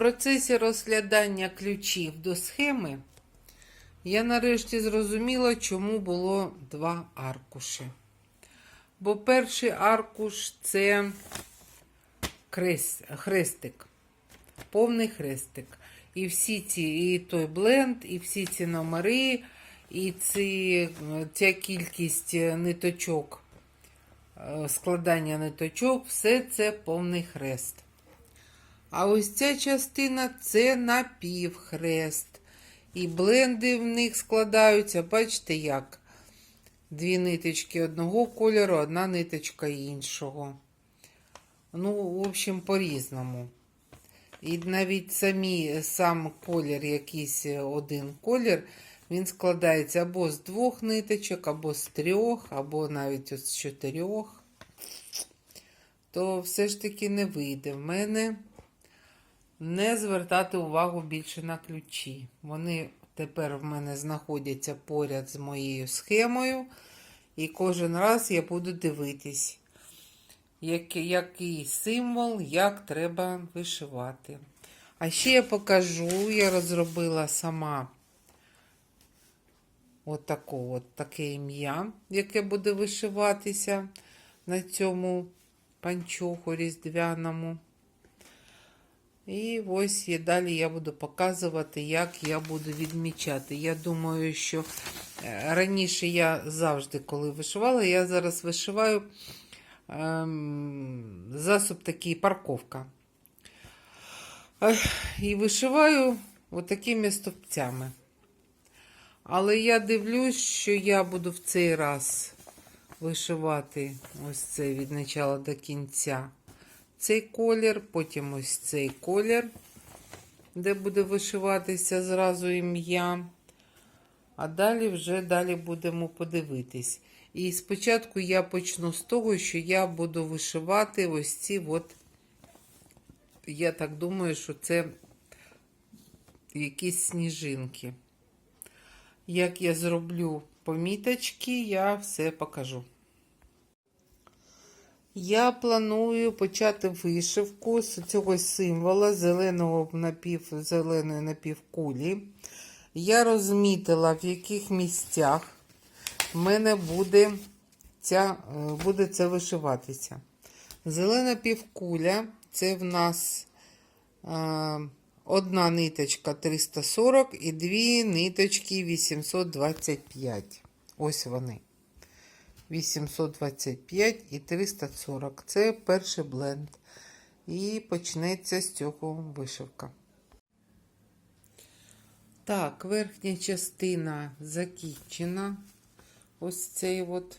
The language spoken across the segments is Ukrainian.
процесі розглядання ключів до схеми я нарешті зрозуміла, чому було два аркуші. Бо перший аркуш це хрестик, повний хрестик. І всі ці, і той бленд, і всі ці номери, і ці, ця кількість ниточок, е, складання ниточок, все це повний хрест. А ось ця частина це напівхрест. І бленди в них складаються, бачите як? Дві ниточки одного кольору, одна ниточка іншого. Ну, в общем, по-різному. І навіть самі, сам колір, якийсь один колір, він складається або з двох ниточок, або з трьох, або навіть з чотирьох. То все ж таки не вийде в мене не звертати увагу більше на ключі. Вони тепер в мене знаходяться поряд з моєю схемою, і кожен раз я буду дивитись, який, символ, як треба вишивати. А ще я покажу, я розробила сама от, таку, от таке ім'я, яке буде вишиватися на цьому панчоху різдвяному. І ось і далі я буду показувати, як я буду відмічати. Я думаю, що е, раніше я завжди, коли вишивала, я зараз вишиваю ем, засоб такий парковка. І вишиваю отакими стовпцями. Але я дивлюсь, що я буду в цей раз вишивати ось це від начала до кінця цей колір, потім ось цей колір, де буде вишиватися зразу ім'я. А далі вже далі будемо подивитись. І спочатку я почну з того, що я буду вишивати ось ці от, я так думаю, що це якісь сніжинки. Як я зроблю поміточки, я все покажу. Я планую почати вишивку з цього символа зеленого напів, зеленої напівкулі. Я розмітила, в яких місцях в мене буде, ця, е, буде це вишиватися. Зелена півкуля це в нас е, одна ниточка 340 і дві ниточки 825. Ось вони. 825 і 340. Це перший бленд. І почнеться з цього вишивка. Так, верхня частина закінчена. Ось цей от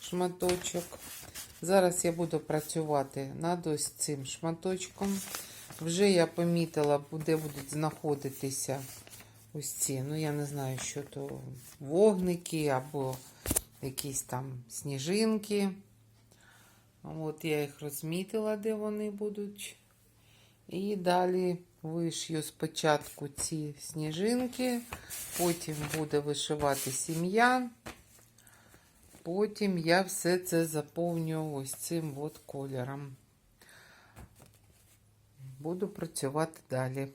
шматочок. Зараз я буду працювати над ось цим шматочком. Вже я помітила, де будуть знаходитися ось ці, ну я не знаю, що то вогники або якісь там сніжинки. От я їх розмітила, де вони будуть. І далі вишью спочатку ці сніжинки, потім буде вишивати сім'я. Потім я все це заповню ось цим от кольором. Буду працювати далі.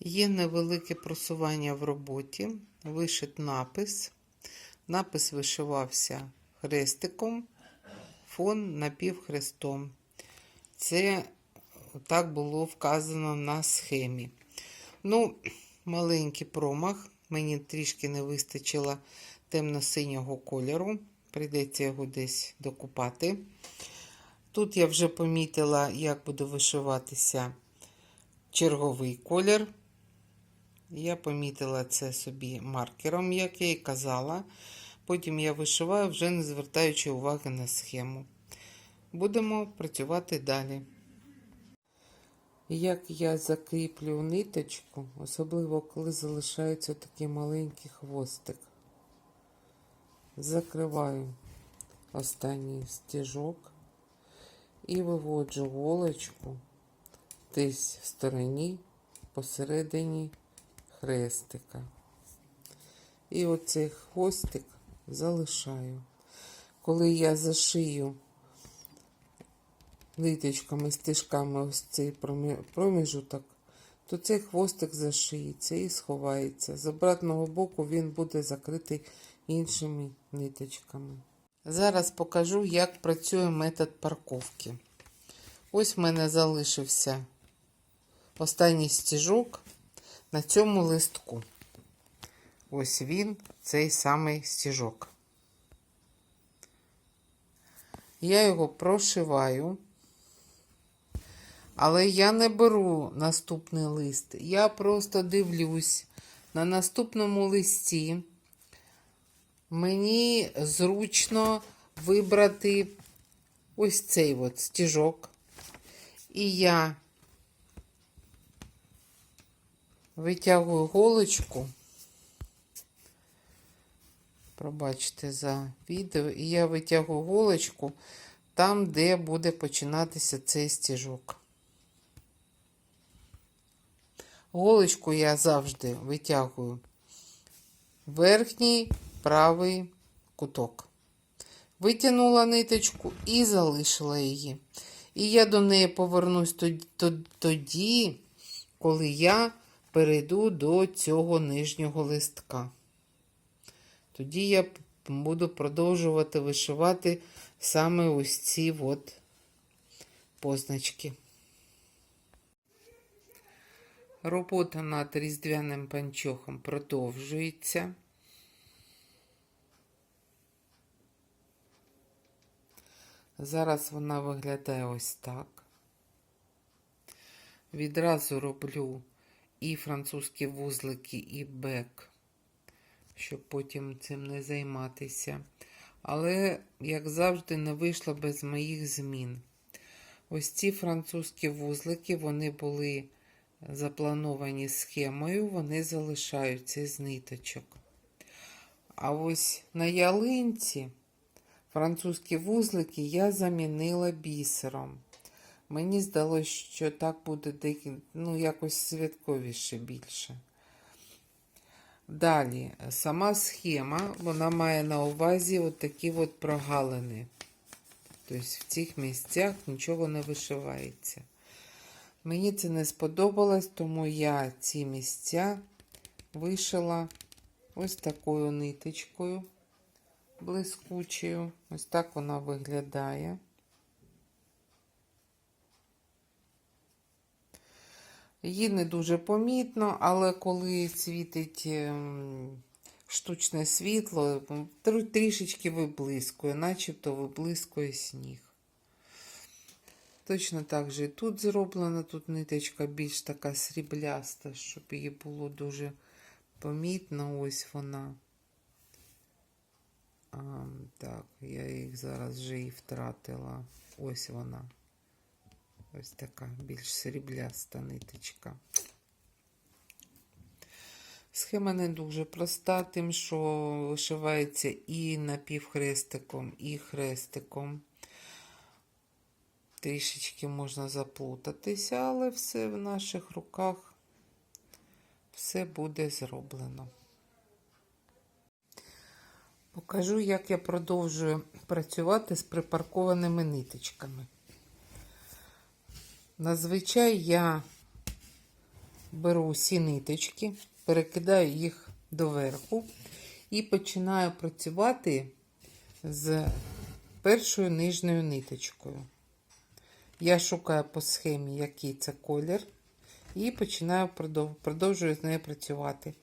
Є невелике просування в роботі, вишит напис. Напис вишивався хрестиком, фон напівхрестом. Це так було вказано на схемі. Ну, маленький промах. Мені трішки не вистачило темно-синього кольору. Прийдеться його десь докупати. Тут я вже помітила, як буде вишиватися черговий колір. Я помітила це собі маркером, як я і казала. Потім я вишиваю, вже не звертаючи уваги на схему. Будемо працювати далі. Як я закріплю ниточку, особливо коли залишається такий маленький хвостик. Закриваю останній стіжок і виводжу голочку десь в стороні посередині хрестика. І оцей хвостик залишаю. Коли я зашию ниточками, стежками ось цей проміжуток, то цей хвостик зашиється і сховається. З обратного боку він буде закритий іншими ниточками. Зараз покажу, як працює метод парковки. Ось в мене залишився останній стіжок на цьому листку. Ось він, цей самий стіжок. Я його прошиваю, але я не беру наступний лист. Я просто дивлюсь на наступному листі. Мені зручно вибрати ось цей от стіжок. І я витягую голочку. Пробачте за відео. І я витягую голочку там, де буде починатися цей стіжок. Голочку я завжди витягую верхній правий куток. Витягнула ниточку і залишила її. І я до неї повернусь тоді- коли я перейду до цього нижнього листка. Тоді я буду продовжувати вишивати саме ось ці от позначки. Робота над різдвяним панчохом продовжується. Зараз вона виглядає ось так. Відразу роблю і французькі вузлики, і бек, щоб потім цим не займатися. Але, як завжди, не вийшло без моїх змін. Ось ці французькі вузлики, вони були заплановані схемою, вони залишаються з ниточок. А ось на ялинці французькі вузлики я замінила бісером. Мені здалося, що так буде декі- ну, якось святковіше більше. Далі, сама схема, вона має на увазі от такі от прогалини. Тобто в цих місцях нічого не вишивається. Мені це не сподобалось, тому я ці місця вишила ось такою ниточкою блискучою. Ось так вона виглядає. Її не дуже помітно, але коли світить ем, штучне світло, трішечки виблискує, начебто виблискує сніг. Точно так же і тут зроблена, тут ниточка більш така срібляста, щоб її було дуже помітно. Ось вона. А, так, я їх зараз вже і втратила. Ось вона. Ось така більш срібляста ниточка. Схема не дуже проста, тим, що вишивається і напівхрестиком, і хрестиком. Трішечки можна заплутатися, але все в наших руках все буде зроблено. Покажу, як я продовжую працювати з припаркованими ниточками. Зазвичай я беру всі ниточки, перекидаю їх доверху і починаю працювати з першою нижньою ниточкою. Я шукаю по схемі, який це колір, і починаю продовжую з нею працювати.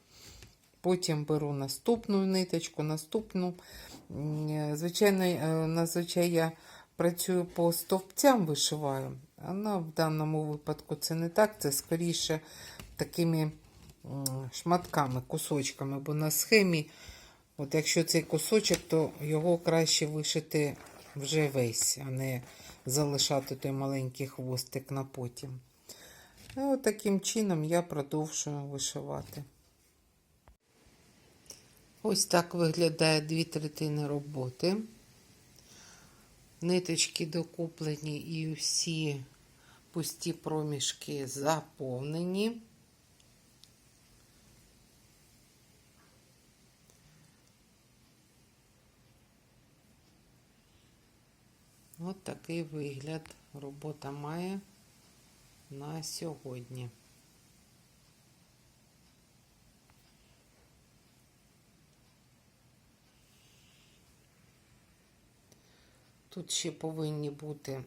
Потім беру наступну ниточку, наступну. Звичайно, е, зазвичай я працюю по стовпцям, вишиваю. Але в даному випадку це не так, це скоріше такими шматками, кусочками, бо на схемі, от якщо цей кусочок, то його краще вишити вже весь, а не залишати той маленький хвостик на потім. І от таким чином я продовжую вишивати. Ось так виглядає дві третини роботи. Ниточки докуплені і всі пусті проміжки заповнені. От такий вигляд робота має на сьогодні. Тут ще повинні бути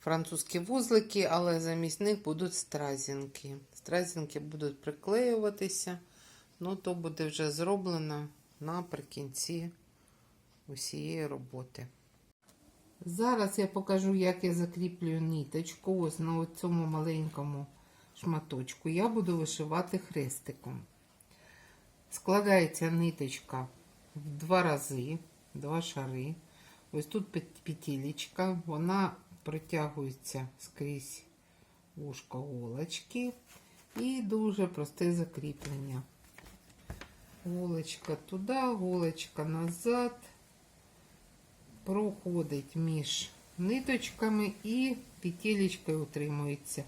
французькі вузлики, але замість них будуть стразінки. Стразінки будуть приклеюватися, ну то буде вже зроблено наприкінці усієї роботи. Зараз я покажу, як я закріплюю ниточку. Ось на цьому маленькому шматочку. Я буду вишивати хрестиком. Складається ниточка в два рази, два шари. Ось тут петелечка, вона протягується скрізь вушко голочки і дуже просте закріплення. Голочка туди, голочка назад, проходить між ниточками і петелечкою утримується.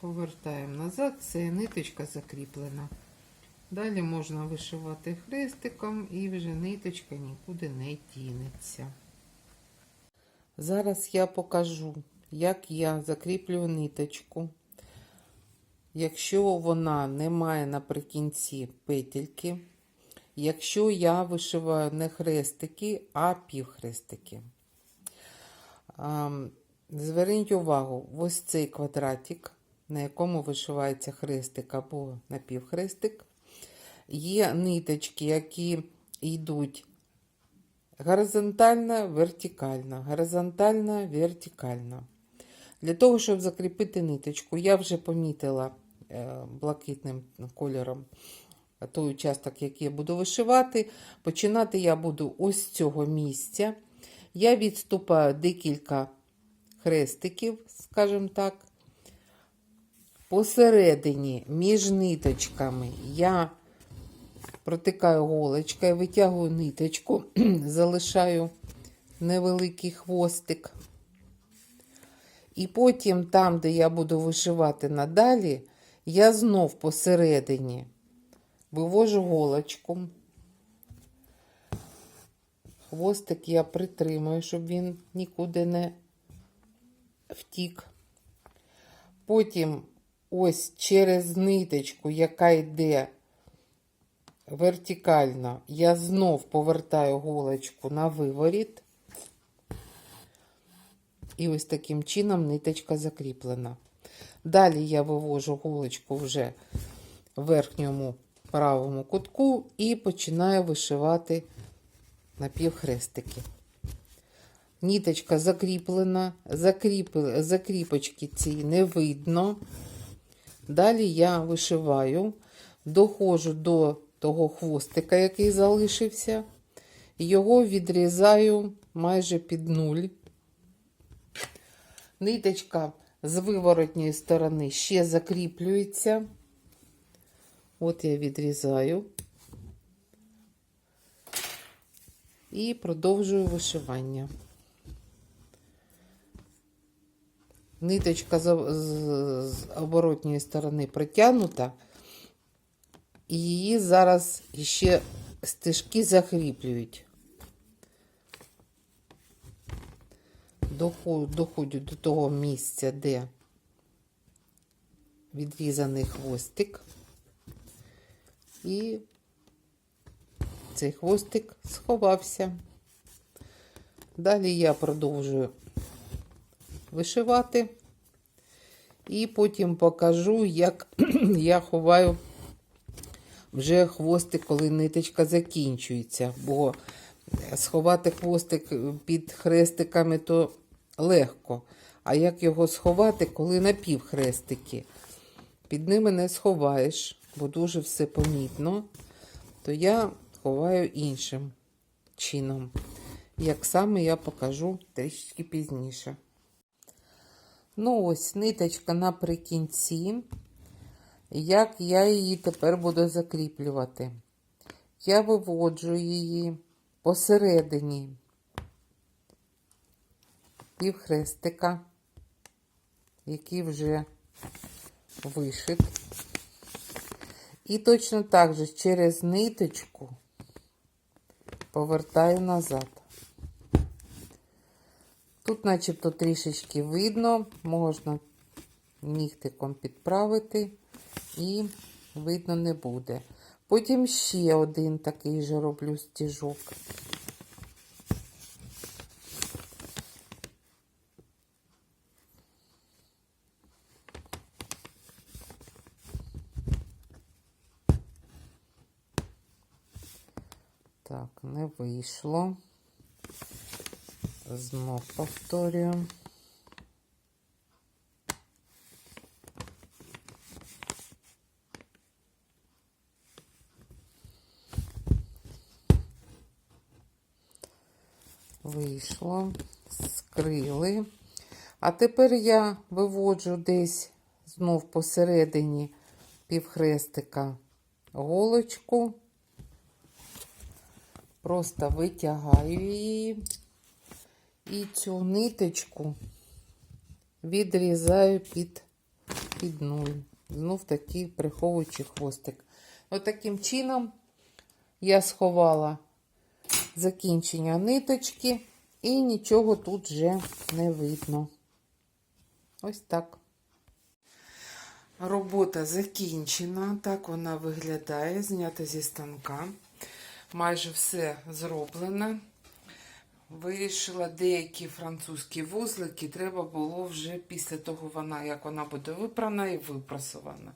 Повертаємо назад, все, ниточка закріплена. Далі можна вишивати хрестиком і вже ниточка нікуди не дінеться. Зараз я покажу, як я закріплюю ниточку. Якщо вона не має наприкінці петельки, якщо я вишиваю не хрестики, а півхрестики. Зверніть увагу, ось цей квадратик, на якому вишивається хрестик або напівхрестик, є ниточки, які йдуть горизонтально, вертикально, горизонтально, вертикально. Для того, щоб закріпити ниточку, я вже помітила е, блакитним кольором той участок, який я буду вишивати. Починати я буду ось з цього місця. Я відступаю декілька хрестиків, скажімо так. Посередині між ниточками я протикаю голочкою, витягую ниточку, залишаю невеликий хвостик. І потім, там, де я буду вишивати надалі, я знов посередині вивожу голочку. Хвостик я притримую, щоб він нікуди не втік. Потім ось через ниточку, яка йде вертикально, я знов повертаю голочку на виворіт. І ось таким чином ниточка закріплена. Далі я вивожу голочку вже в верхньому правому кутку і починаю вишивати напівхрестики. Ніточка закріплена, закріп... закріпочки ці не видно. Далі я вишиваю, доходжу до того хвостика, який залишився, його відрізаю майже під нуль. Ниточка з виворотньої сторони ще закріплюється. От я відрізаю і продовжую вишивання. Ниточка з, оборотньої сторони притягнута, і її зараз ще стежки закріплюють. Доходжу до того місця, де відрізаний хвостик. І цей хвостик сховався. Далі я продовжую вишивати, і потім покажу, як я ховаю вже хвостик, коли ниточка закінчується. Бо сховати хвостик під хрестиками то легко. А як його сховати, коли напівхрестики? Під ними не сховаєш, бо дуже все помітно, то я ховаю іншим чином. Як саме я покажу трішки пізніше. Ну, ось ниточка наприкінці. Як я її тепер буду закріплювати? Я виводжу її посередині півхрестика, який вже вишит. І точно так же через ниточку повертаю назад. Тут начебто трішечки видно, можна нігтиком підправити і видно не буде. Потім ще один такий же роблю стіжок. Так, не вийшло. Знов повторюю. Вийшло, скрили. А тепер я виводжу десь знов посередині півхрестика голочку. Просто витягаю її і цю ниточку відрізаю під, під нуль. Знов такий приховуючий хвостик. Отаким чином я сховала закінчення ниточки і нічого тут вже не видно. Ось так. Робота закінчена. Так вона виглядає, знята зі станка. Майже все зроблено. Вирішила деякі французькі вузлики, треба було вже після того, вона, як вона буде випрана і випрасована.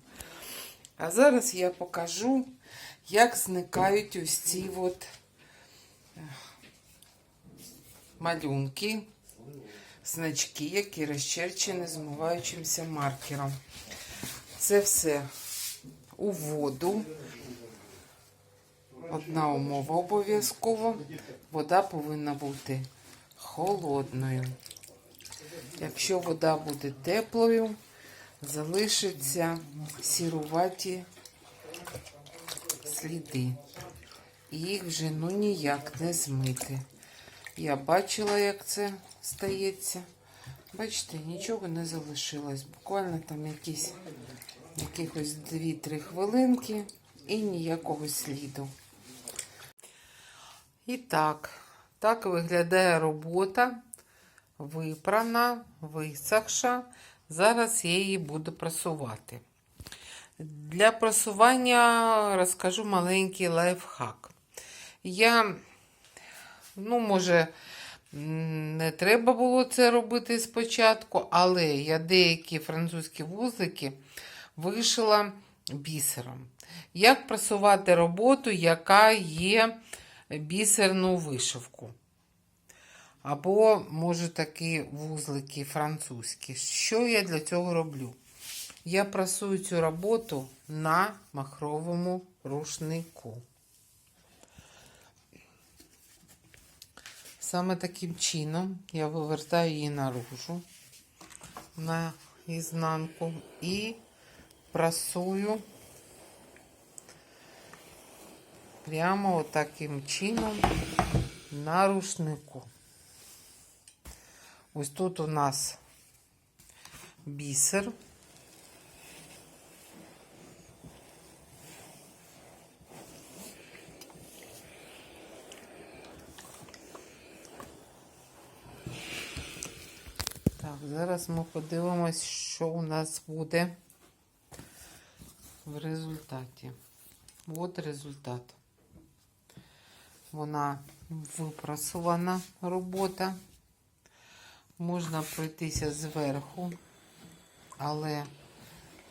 А зараз я покажу, як зникають ось ці от е, малюнки, значки, які розчерчені змиваючимся маркером. Це все у воду. Одна умова обов'язково. Вода повинна бути холодною. Якщо вода буде теплою, залишаться сіруваті сліди. І їх вже ну ніяк не змити. Я бачила, як це стається. Бачите, нічого не залишилось. Буквально там якісь якихось 2-3 хвилинки і ніякого сліду. І так, так виглядає робота. Випрана, висохша. Зараз я її буду прасувати. Для прасування розкажу маленький лайфхак. Я, ну, може, не треба було це робити спочатку, але я деякі французькі вузлики вишила бісером. Як прасувати роботу, яка є бісерну вишивку? Або, може, такі вузлики французькі. Що я для цього роблю? Я прасую цю роботу на махровому рушнику. Саме таким чином я вивертаю її наружу на ізнанку і прасую прямо отаким чином на рушнику. Ось тут у нас бісер. Так, зараз ми подивимось, що у нас буде в результаті. От результат. Вона випрасована робота. Можна пройтися зверху, але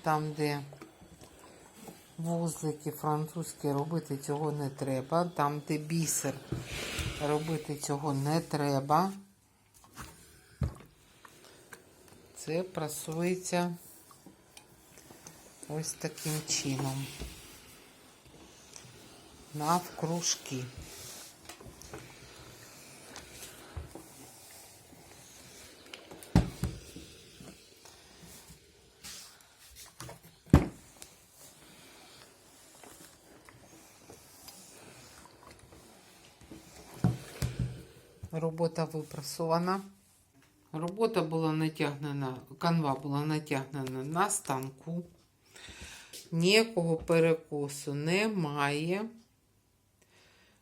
там, де вузлики французькі, робити цього не треба. Там, де бісер, робити цього не треба. Це прасується ось таким чином. Навкружки. Робота випрасована. Робота була натягнена, канва була натягнена на станку. Ніякого перекосу немає.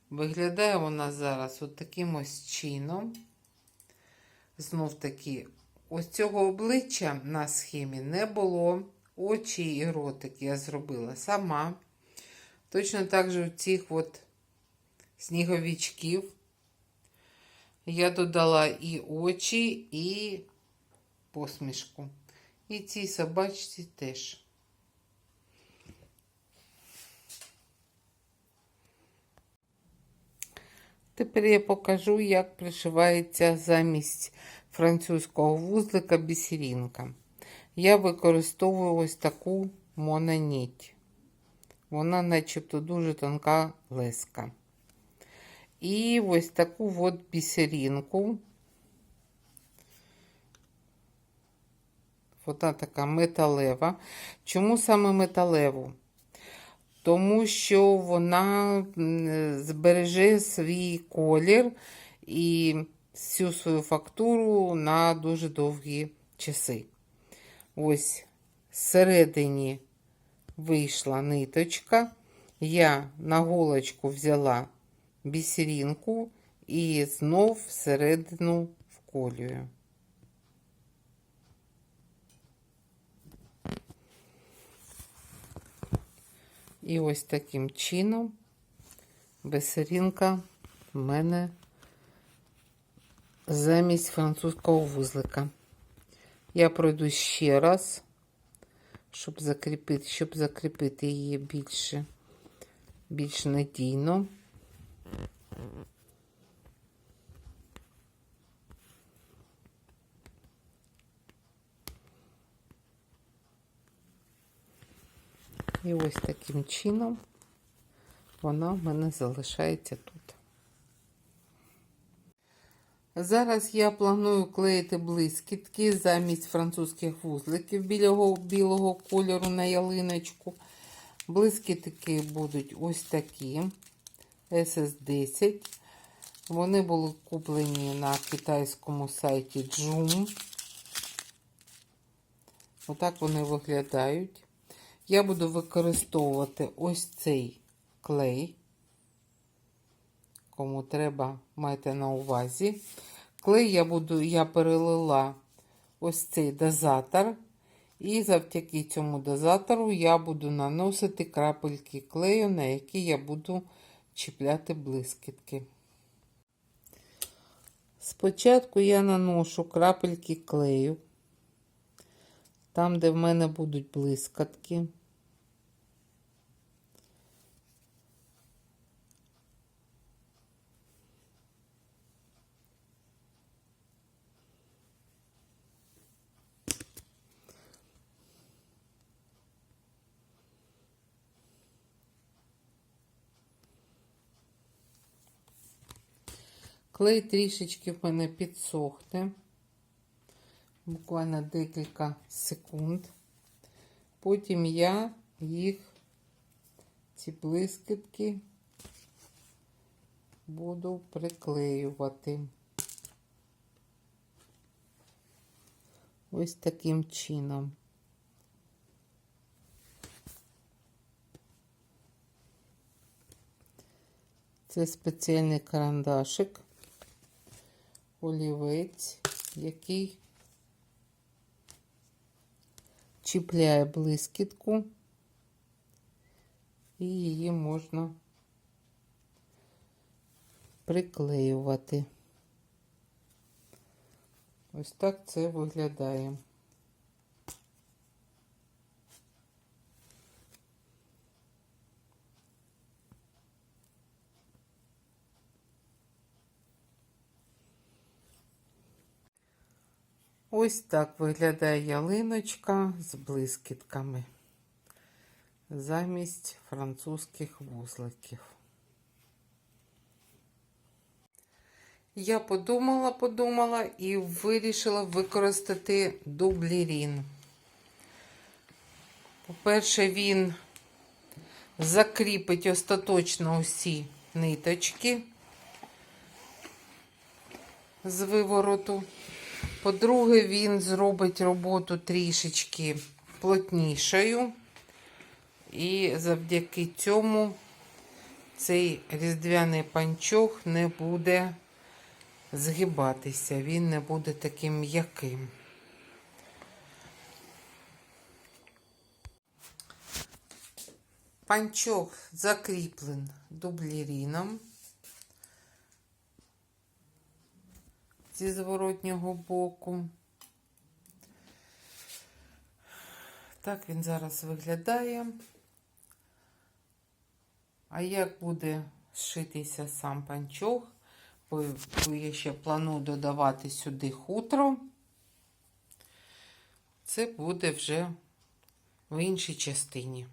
Виглядає вона зараз от таким ось чином. знов таки, ось цього обличчя на схемі не було. Очі і ротик я зробила сама. Точно так же в цих от сніговичків я додала і очі, і посмішку. І цій собачці теж. Тепер я покажу, як пришивається замість французького вузлика бісерінка. Я використовую ось таку мононіть. Вона начебто дуже тонка леска. І ось таку от бісерінку. Вона така металева. Чому саме металеву? Тому що вона збереже свій колір і всю свою фактуру на дуже довгі часи. Ось всередині вийшла ниточка. Я на голочку взяла бісерінку і знов всередину вколюю. І ось таким чином бісерінка в мене замість французького вузлика. Я пройду ще раз, щоб закріпити, щоб закріпити її більше, більш надійно. І ось таким чином вона в мене залишається тут. Зараз я планую клеїти блискітки замість французьких вузликів білого, білого кольору на ялиночку. Блискітки будуть ось такі SS10. Вони були куплені на китайському сайті Joom. Отак вони виглядають. Я буду використовувати ось цей клей. Кому треба, майте на увазі. Клей я буду, я перелила ось цей дозатор. І завдяки цьому дозатору я буду наносити крапельки клею, на які я буду чіпляти блискітки. Спочатку я наношу крапельки клею, там, де в мене будуть блискітки. Клей трішечки в мене підсохне, буквально декілька секунд. Потім я їх, ці блискітки, буду приклеювати. Ось таким чином. Це спеціальний карандашик олівець, який чіпляє блискітку, і її можна приклеювати. Ось так це виглядає. Ось так виглядає ялиночка з блискітками замість французьких вузликів. Я подумала, подумала і вирішила використати дублірін. По-перше, він закріпить остаточно усі ниточки з вивороту. По-друге, він зробить роботу трішечки плотнішою. І завдяки цьому цей різдвяний панчох не буде згибатися, він не буде таким м'яким. Панчох закріплен дубліріном зі зворотнього боку. Так він зараз виглядає. А як буде зшитися сам панчох, бо я ще планую додавати сюди хутро, це буде вже в іншій частині.